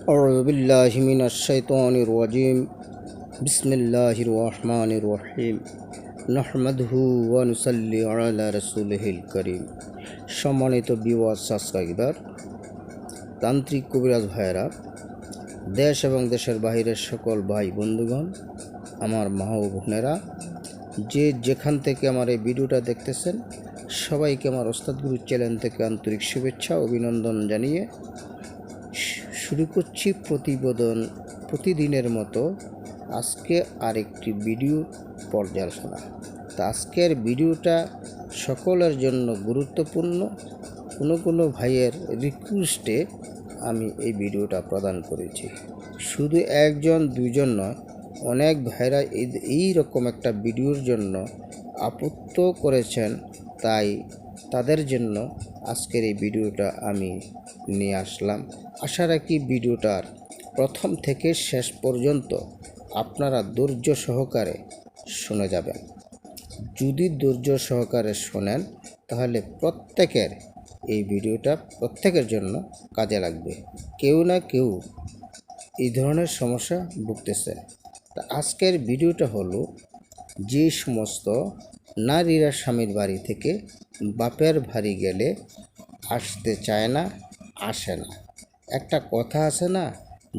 أعوذ بالله من الشيطان الرجيم بسم الله الرحمن الرحيم نحمده ونصلي على رسوله الكريم সম্মানিত বিওয়াজ সাবস্ক্রাইবার তান্ত্রিক কবিরাজ ভাইয়েরা দেশ এবং দেশের বাইরের সকল ভাই বন্ধুগণ আমার মা ও বোনেরা যে যেখান থেকে আমার এই ভিডিওটা দেখতেছেন সবাইকে আমার ওস্তাদ গুরু চ্যানেল থেকে আন্তরিক শুভেচ্ছা অভিনন্দন জানিয়ে শুরু করছি প্রতিবেদন প্রতিদিনের মতো। আজকে আরেকটি ভিডিও পর্যালোচনা। তা আজকের ভিডিওটা সকলের জন্য গুরুত্বপূর্ণ। কোনো কোনো ভাইয়ের রিকোয়েস্টে আমি এই ভিডিওটা প্রদান করেছি। শুধু একজন দুজন নয়, অনেক ভাইরা এই রকম একটা ভিডিওর জন্য আপত্ত করেছেন। তাই তাদের জন্য আজকের এই ভিডিওটা আমি নিয়ে আসলাম। আশা রাখি ভিডিওটার প্রথম থেকে শেষ পর্যন্ত আপনারা ধৈর্য সহকারে শুনে যাবেন। যদি ধৈর্য সহকারে শোনেন, তাহলে প্রত্যেকের এই ভিডিওটা প্রত্যেকের জন্য কাজে লাগবে। কেউ না কেউ এই ধরনের সমস্যা ভুগতেছে। তা আজকের ভিডিওটা হলো যে সমস্ত নারীরা স্বামীর বাড়ি থেকে বাপের বাড়ি গেলে আসতে চায় না আসে না। একটা কথা আছে না,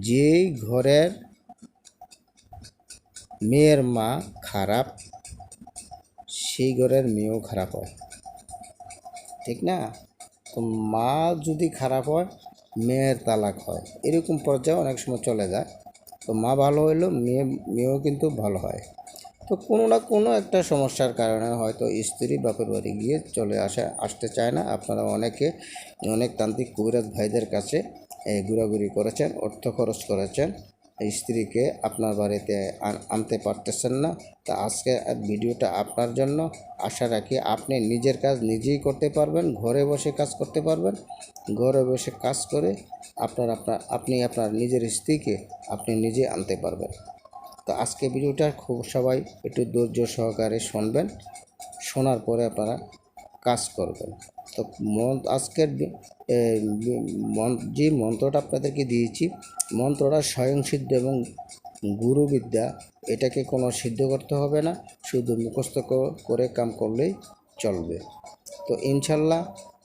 যেই ঘরের মেয়ের মা খারাপ, সেই ঘরের মেয়েও খারাপ হয়। ঠিক না? তো মা যদি খারাপ হয়, মেয়ের তালাক হয়। এরকম পর্যায়ে অনেক সময় চলে যায়। তো মা ভালো হইলেও মেয়ে, মেয়েও কিন্তু ভালো হয়। তো কোনো না কোনো একটা সমস্যার কারণে হয়তো স্ত্রী বাপের বাড়ি গিয়ে চলে আসে, আসতে চায় না। আপনারা অনেকে, অনেক তান্ত্রিক কবিরাজ ভাইদের কাছে ঘোরাঘুরি করেছেন, অর্থ খরচ করেছেন। স্ত্রীকে আপনার বাড়িতে আনতে পারতেছেন না। তা আজকে ভিডিওটা আপনার জন্য। আশা রাখি আপনি নিজের কাজ নিজেই করতে পারবেন, ঘরে বসে কাজ করতে পারবেন। ঘরে বসে কাজ করে আপনার আপনার, আপনি আপনার নিজের স্ত্রীকে আপনি নিজে আনতে পারবেন। তো আজকে ভিডিওটা খুব সবাই একটু ধৈর্য সহকারে শুনবেন। শোনার পরে আপনারা কাজ করবেন। তো মন, আজকের যে মন্ত্রটা আপনাদেরকে দিয়েছি, মন্ত্রটা স্বয়ংসিদ্ধ এবং গুরুবিদ্যা, এটাকে কোনো সিদ্ধ করতে হবে না, শুধু মুখস্থ করে কাম করলেই চলবে। তো ইনশাল্লাহ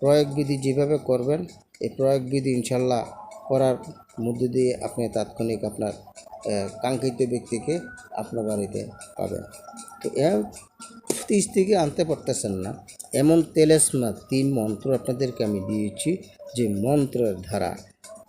প্রয়োগবিধি যেভাবে করবেন, এই প্রয়োগবিধি ইনশাল্লাহ করার মধ্য দিয়ে আপনি তাৎক্ষণিক আপনার কাঙ্ক্ষিত ব্যক্তিকে আপনার বাড়িতে পাবেন। তো এর থেকে আনতে পারতেছেন না। এমন তেলেসমা তিন মন্ত্র আপনাদেরকে আমি দিয়েছি যে মন্ত্রের ধারা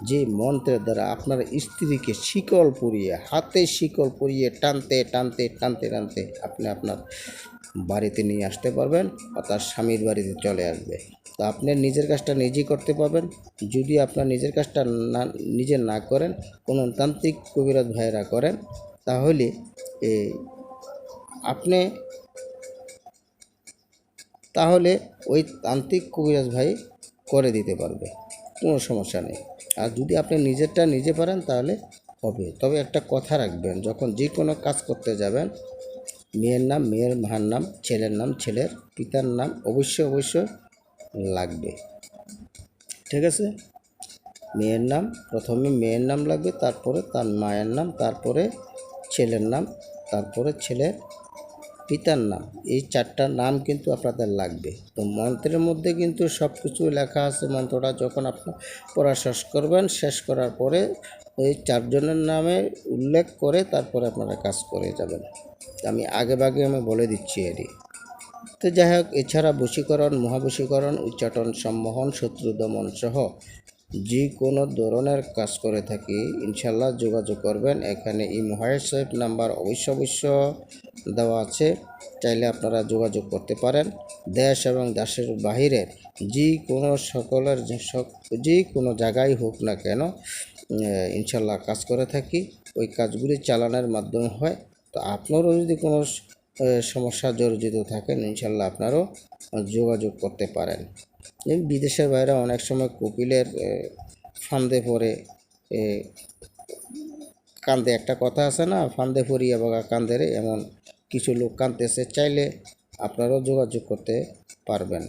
যে মন্ত্রের দ্বারা আপনার স্ত্রীকে শিকল পরিয়ে হাতে শিকল পরিয়ে টানতে টানতে টানতে টানতে আপনি আপনার বাড়িতে নিয়ে আসতে পারবেন বা তার স্বামীর বাড়িতে চলে আসবে। তো আপনি নিজের কাজটা নিজেই করতে পারবেন। যদি আপনার নিজের কাজটা না নিজে না করেন কোনো তান্ত্রিক কবিরাজ ভাইয়েরা করেন তাহলে এ, আপনি তাহলে ওই তান্ত্রিক কবিরাজ ভাই করে দিতে পারবে। কোনো সমস্যা নেই। আর যদি আপনি নিজেরটা নিজে পারেন তাহলে হবে। তবে একটা কথা রাখবেন, যখন যে কোনো কাজ করতে যাবেন, মেয়ের নাম, মেয়ের মার নাম, ছেলের নাম, ছেলের পিতার নাম অবশ্যই অবশ্যই লাগবে। ঠিক আছে? মেয়ের নাম, প্রথমে মেয়ের নাম লাগবে, তারপরে তার মায়ের নাম, তারপরে ছেলের নাম, তারপরে ছেলের পিতার নাম, এই চারটা নাম কিন্তু আপনাদের লাগবে। তো মন্ত্রের মধ্যে কিন্তু সব কিছু লেখা আছে, মন্ত্রটা যখন আপনার পড়া শেষ করবেন, শেষ করার পরে ওই চারজনের নামে উল্লেখ করে তারপরে আপনারা কাজ করে যাবেন। আমি আগে ভাগে আমি বলে দিচ্ছি এটি। তো যাই হোক, এছাড়া বশীকরণ, মহাবশীকরণ, উচ্চাটন, সম্মোহন, শত্রু দমন সহ যে কোনো ধরনের কাজ করে থাকি, ইনশাল্লাহ যোগাযোগ করবেন। এখানে এই মহাশয়েব নাম্বার অবশ্য অবশ্য দেওয়া আছে চাইলে আপনারা যোগাযোগ করতে পারেন। দেশ এবং দেশের বাহিরের যে কোনো সকলের যে কোনো জায়গায় হোক না কেন ইনশাল্লাহ কাজ করে থাকি। ওই কাজগুলি চালানোর মাধ্যমে হয়। তো আপনারও যদি কোনো সমস্যা জর্জিত থাকেন ইনশাল্লাহ আপনারও যোগাযোগ করতে পারেন। বিদেশের বাইরে অনেক সময় কপিলের ফান্দে এ, কান্দে, একটা কথা আছে না, ফান্দে পড়িয়া বাগা কান্দেরে এমন কিছু লোক কাঁদতেছে, চাইলে আপনারাও যোগাযোগ করতে পারবেন।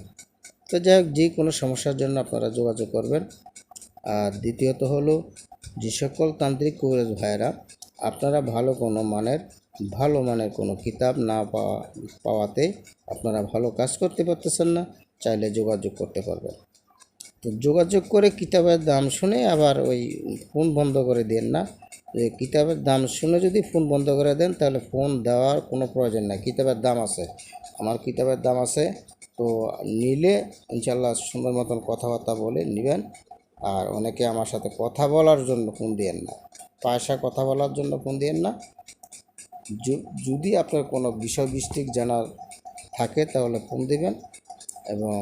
তো যাই হোক, যে কোনো সমস্যার জন্য আপনারা যোগাযোগ করবেন। আর দ্বিতীয়ত হলো, যে সকল তান্ত্রিক কবিরাজ ভাইয়েরা, আপনারা ভালো কোনো মানের, ভালো মানের কোনো কিতাব না পাওয়া, পাওয়াতে আপনারা ভালো কাজ করতে পারতেছেন না, চাইলে যোগাযোগ করতে পারবেন। তো যোগাযোগ করে কিতাবের দাম শুনে আবার ওই ফোন বন্ধ করে দেন না। যে কিতাবের দাম শুনে যদি ফোন বন্ধ করে দেন, তাহলে ফোন দেওয়ার কোনো প্রয়োজন নাই। কিতাবের দাম আছে। আমার কিতাবের দাম আছে। তো নিলে ইনশাল্লাহ সুন্দর মতন কথাবার্তা বলে নেবেন। আর অনেকে আমার সাথে কথা বলার জন্য ফোন দিয়েন না। পয়সা কথা বলার জন্য ফোন দিয়েন না। যদি আপনার কোনো বিষয় বৃষ্টিক জানার থাকে, তাহলে ফোন দেবেন। এবং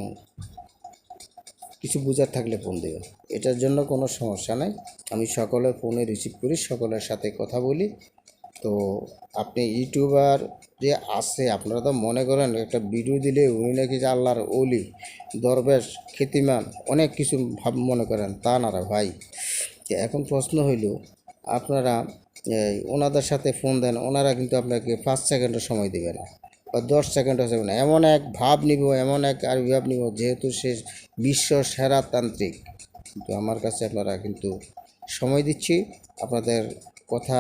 কিছু বোঝার থাকলে ফোন দেবেন এটার জন্য কোনো সমস্যা নাই। আমি সকলের ফোনে রিসিভ করি, সকলের সাথে কথা বলি। তো আপনি ইউটিউবার যে আছে, আপনারা তো মনে করেন একটা ভিডিও দিলে উনি নাকি যে আল্লাহর অলি দরবেশ খ্যাতিমান অনেক কিছু ভাব মনে করেন। তা না ভাই। এখন প্রশ্ন হইল, আপনারা ওনাদের সাথে ফোন দেন, ওনারা কিন্তু আপনাকে পাঁচ সেকেন্ডের সময় দেবে না। দশ সেকেন্ড হবে না এমন এক ভাব নিব, এমন এক আর ভাব নিব যেহেতু সে বিশ্ব সেরা তান্ত্রিক। কিন্তু আমার কাছে আপনারা কিন্তু সময় দিচ্ছি, আপনাদের কথা,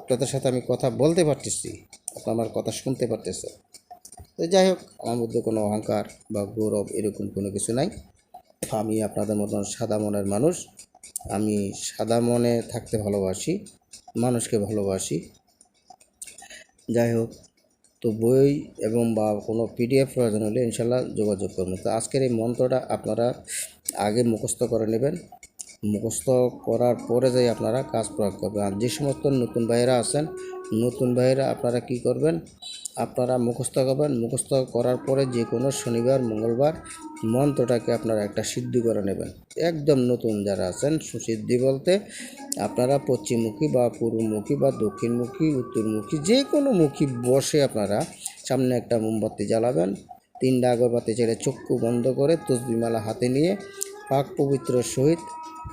আপনাদের সাথে আমি কথা বলতে পারতেছি, আপনার আমার কথা শুনতে পারতেছে। তো যাই হোক, আমার মধ্যে কোনো অহংকার বা গৌরব এরকম কোনো কিছু নাই। আমি আপনাদের মতন সাদা মনের মানুষ, আমি সাদা মনে থাকতে ভালোবাসি, মানুষকে ভালোবাসি। যাই হোক তো বই এবং বা কোনো পিডিএফ প্রয়োজন হলে ইনশাল্লাহ যোগাযোগ করবেন তো আজকের এই মন্ত্রটা আপনারা আগে মুখস্থ করে নেবেন। মুখস্থ করার পরে যাই আপনারা কাজ প্রয়োগ করবেন। আর যে সমস্ত নতুন ভাইয়েরা আছেন, নতুন ভাইয়েরা আপনারা কি করবেন? আপনারা মুখস্থ করবেন। মুখস্থ করার পরে যে কোনো শনিবার, মঙ্গলবার, মন্ত্রটাকে আপনারা একটা সিদ্ধি করে নেবেন। একদম নতুন যারা আছেন, সুসিদ্ধি বলতে আপনারা পশ্চিমমুখী বা পূর্বমুখী বা দক্ষিণমুখী, উত্তরমুখী যে কোনো মুখী বসে আপনারা সামনে একটা মোমবাতি জ্বালাবেন। তিনটা আগরবাতি ছেড়ে চক্ষু বন্ধ করে তসবিমালা হাতে নিয়ে পাক পবিত্র সহিত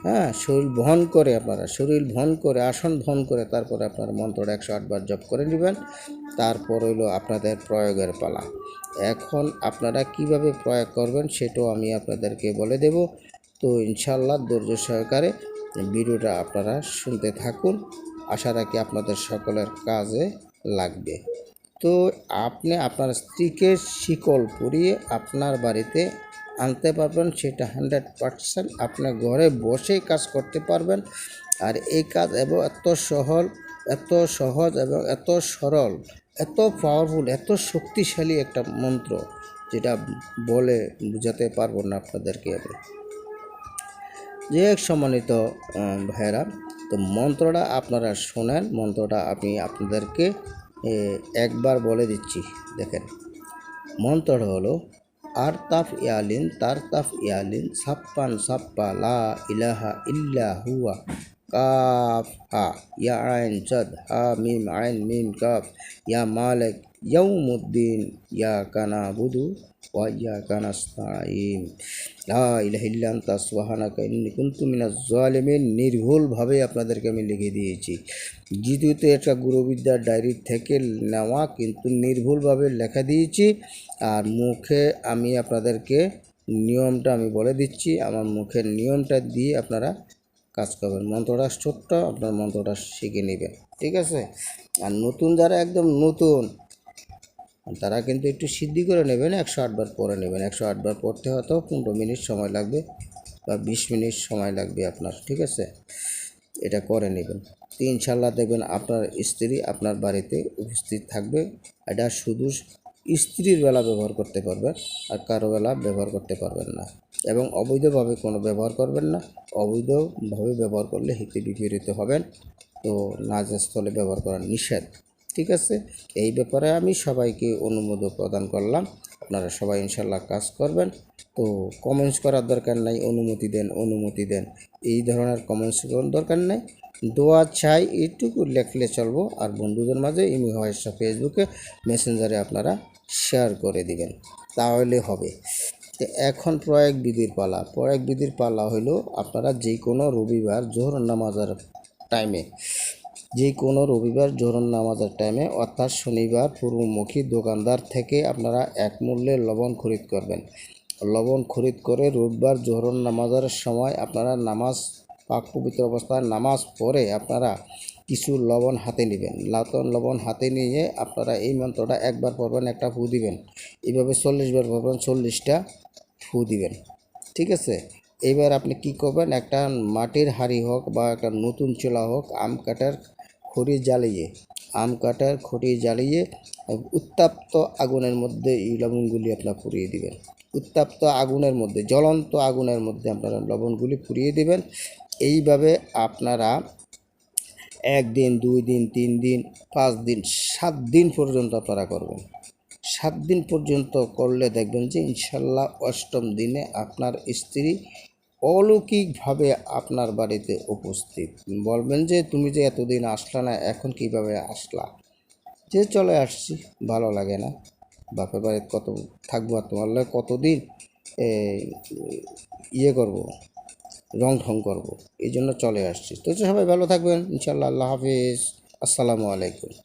হ্যাঁ শরীর বহন করে আপনারা, শরীর বহন করে, আসন বহন করে তারপরে আপনার মন্ত্রটা একশো আটবার জপ করে নেবেন, তারপর হইল আপনাদের প্রয়োগের পালা। এখন আপনারা কীভাবে প্রয়োগ করবেন সেটাও আমি আপনাদেরকে বলে দেব। তো ইনশাল্লাহ ধৈর্য সহকারে ভিডিওটা আপনারা শুনতে থাকুন। আশা রাখি আপনাদের সকলের কাজে লাগবে। তো আপনি, আপনার স্ত্রীকে শিকল পরিয়ে আপনার বাড়িতে আনতে পারবেন সেটা হান্ড্রেড পারসেন্ট আপনার ঘরে বসেই কাজ করতে পারবেন। আর এই কাজ এবং এত সহল এত সহজ এবং এত সরল এত পাওয়ারফুল এত শক্তিশালী একটা মন্ত্র যেটা বলে বোঝাতে পারব না আপনাদেরকে আমি। যে এক সম্মানিত আহ, ভাইয়েরা তো মন্ত্রটা আপনারা শোনেন মন্ত্রটা আমি আপনাদেরকে একবার বলে দিচ্ছি দেখেন। মন্ত্রটা হলো আর তাফ ইয়ালিন তারতাফ ইয়ালিন সাপ্পান সাপ্পা লা ইলাহা ইল্লা হুয়া। কাফ হা ইয়া আইন চাদ হা মিম আইন মিম কাফ ইয়া মালিক ইয়াউমুদ্দিন ইয়া কানা বুধু ওয়া ইয়া কানাস্তাইন লা ইলাহা ইল্লা আনতা সুবহানাকা ইন্নী কুনতু মিনাজ জালিমিন নির্ভুলভাবে আপনাদেরকে আমি লিখে দিয়েছি। দ্বিতীয়ত একটা গুরুবিদ্যার ডায়েরি থেকে নেওয়া কিন্তু নির্ভুলভাবে লেখা দিয়েছি। আর মুখে আমি আপনাদেরকে নিয়মটা আমি বলে দিচ্ছি। আমার মুখের নিয়মটা দিয়ে আপনারা কাজ করবেন। মন্ত্রটা ছোট্ট, আপনার মন্ত্রটা শিখে নেবেন। ঠিক আছে? আর নতুন যারা একদম নতুন, তারা কিন্তু একটু সিদ্ধি করে নেবেন, একশো আটবার পরে নেবেন। একশো আটবার পড়তে হয়তো পনেরো মিনিট সময় লাগবে বা বিশ মিনিট সময় লাগবে আপনার। ঠিক আছে? এটা করে নেবেন। তো ইনশাল্লাহ দেখবেন আপনার স্ত্রী আপনার বাড়িতে উপস্থিত থাকবে। এটা শুধু স্ত্রীর বেলা ব্যবহার করতে পারবেন আর কারও বেলা ব্যবহার করতে পারবেন না। এবং অবৈধভাবে কোনো ব্যবহার করবেন না। অবৈধভাবে ব্যবহার করলে হিতে বিপরীত হবেন। তো নাজস্থলে ব্যবহার করা নিষেধ। ঠিক আছে? এই ব্যাপারে আমি সবাইকে অনুমোদন প্রদান করলাম। আপনারা সবাই ইনশাল্লাহ কাজ করবেন। তো কমেন্টস করার দরকার নাই, অনুমতি দেন অনুমতি দেন। এই ধরনের কমেন্টস করার দরকার নেই। দোয়া চাই এইটুকু লেখলে চলবো। আর বন্ধুদের মাঝে ইমি, হোয়াটসঅ্যাপ ফেসবুকে মেসেঞ্জারে আপনারা শেয়ার করে দিবেন। তাহলে হবে। তো এখন প্রয়াগ বিধির পালা। প্রয়োগ বিধির পালা হলো আপনারা যে কোনো রবিবার জোহর নামাজের টাইমে যে কোনো রবিবার জোহর নামাজের টাইমে অর্থাৎ শনিবার পূর্বমুখী দোকানদার থেকে আপনারা এক মূল্যে লবণ খরিদ করবেন। লবণ খরিদ করে রোববার জোহর নামাজের সময় আপনারা নামাজ, পাক পবিত্র অবস্থায় নামাজ পড়ে আপনারা কিছু লবণ হাতে নেবেন। লাতন লবণ হাতে নিয়ে আপনারা এই মন্ত্রটা একবার পড়বেন, একটা ফু দিবেন। এইভাবে চল্লিশ বার পড়বেন, চল্লিশটা ফু দিবেন। ঠিক আছে? এবার আপনি কি করবেন, একটা মাটির হাঁড়ি হোক বা একটা নতুন চুলা হোক, আম কাটার খড়ি জ্বালিয়ে, আম কাটার খড়ি জ্বালিয়ে উত্তাপ্ত আগুনের মধ্যে এই লবণগুলি আপনার পুড়িয়ে দিবেন। উত্তাপ্ত আগুনের মধ্যে, জ্বলন্ত আগুনের মধ্যে আপনারা লবণগুলি পুড়িয়ে দিবেন। এইভাবে আপনারা একদিন, দুই দিন, তিন দিন, পাঁচ দিন, সাত দিন পর্যন্ত আপনারা করবেন। সাত দিন পর্যন্ত করলে দেখবেন যে ইনশাল্লাহ অষ্টম দিনে আপনার স্ত্রী অলৌকিকভাবে আপনার বাড়িতে উপস্থিত। বলবেন যে তুমি যে এতদিন আসলা না, এখন কীভাবে আসলা? যে চলে আসছি, ভালো লাগে না। বাপের বাড়িতে কত থাকব আর তোমার কতদিন ইয়ে করব? রং ঢং করব। এই জন্য চলে আসছি। তো সবাই ভালো থাকবেন। ইনশাল্লাহ আল্লাহ হাফিজ। আসসালামু আলাইকুম।